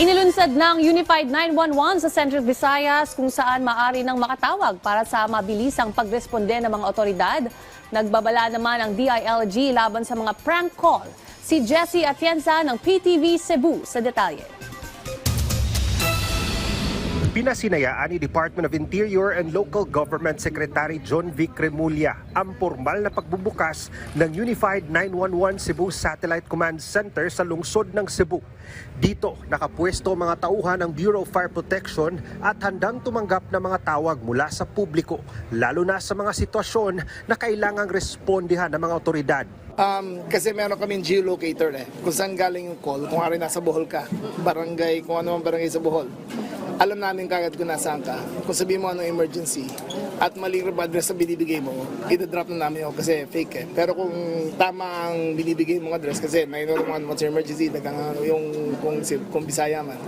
Inilunsad ng Unified 911 sa Central Visayas kung saan maaari nang makatawag para sa mabilisang pagresponde ng mga otoridad. Nagbabala naman ang DILG laban sa mga prank call. Si Jesse Atienza ng PTV Cebu sa detalye. Pinasinayaan ni Department of Interior and Local Government Secretary John Vic Remulla ang formal na pagbubukas ng Unified 911 Cebu Satellite Command Center sa lungsod ng Cebu. Dito, nakapwesto ang mga tauhan ng Bureau of Fire Protection at handang tumanggap ng mga tawag mula sa publiko, lalo na sa mga sitwasyon na kailangang respondihan ng mga otoridad. Um, kasi meron kaming geolocator eh. Kung saan galing yung call, kung hari nasa Bohol ka, barangay, kung ano man barangay sa Bohol. Alam namin kagad kung nasaan ka. Kung sabihin mo anong emergency at maling address na binibigay mo, ida-drop na namin yun kasi fake eh. Pero kung tama ang binibigay mong address kasi 911 what's your emergency, dagang ano, yung kung, si- kung Bisaya man,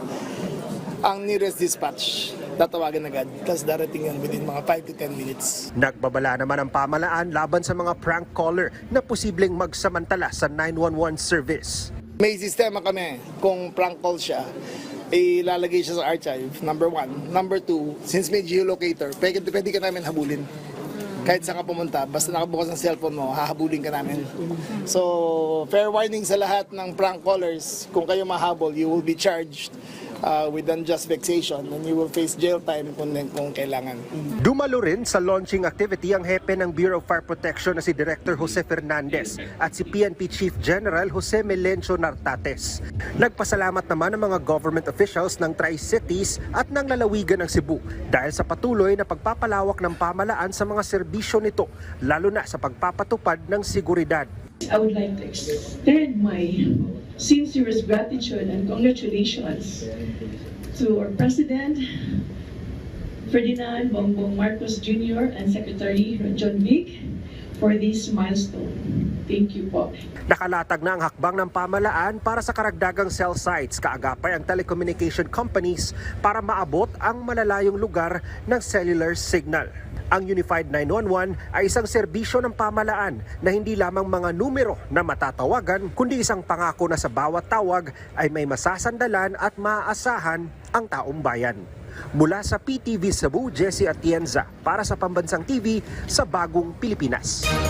ang nearest dispatch, tatawagan agad. Tapos darating yan within mga 5 to 10 minutes. Nagbabala naman ang pamalaan laban sa mga prank caller na posibleng magsamantala sa 911 service. May sistema kami kung prank call siya, ilalagay siya sa archive, number one. Number two, since may geolocator, pwede, pwede ka namin habulin. Kahit saan ka pumunta, basta nakabukas ang cellphone mo, hahabulin ka namin. So, fair warning sa lahat ng prank callers, kung kayo mahabol, you will be charged uh, with unjust vexation and you will face jail time kung, kung kailangan. Dumalo rin sa launching activity ang hepe ng Bureau of Fire Protection na si Director Jose Fernandez at si PNP Chief General Jose Melencio Nartates. Nagpasalamat naman ang mga government officials ng Tri-Cities at ng lalawigan ng Cebu dahil sa patuloy na pagpapalawak ng pamalaan sa mga serbisyo nito, lalo na sa pagpapatupad ng seguridad. I would like to extend my sincerest gratitude and congratulations to our President, Ferdinand Bongbong Marcos Jr. and Secretary John Vic for this milestone. Thank you po. Nakalatag na ang hakbang ng pamalaan para sa karagdagang cell sites kaagapay ang telecommunication companies para maabot ang malalayong lugar ng cellular signal. Ang Unified 911 ay isang serbisyo ng pamalaan na hindi lamang mga numero na matatawagan kundi isang pangako na sa bawat tawag ay may masasandalan at maaasahan ang taong bayan. Mula sa PTV Cebu, Jesse Atienza para sa Pambansang TV sa Bagong Pilipinas.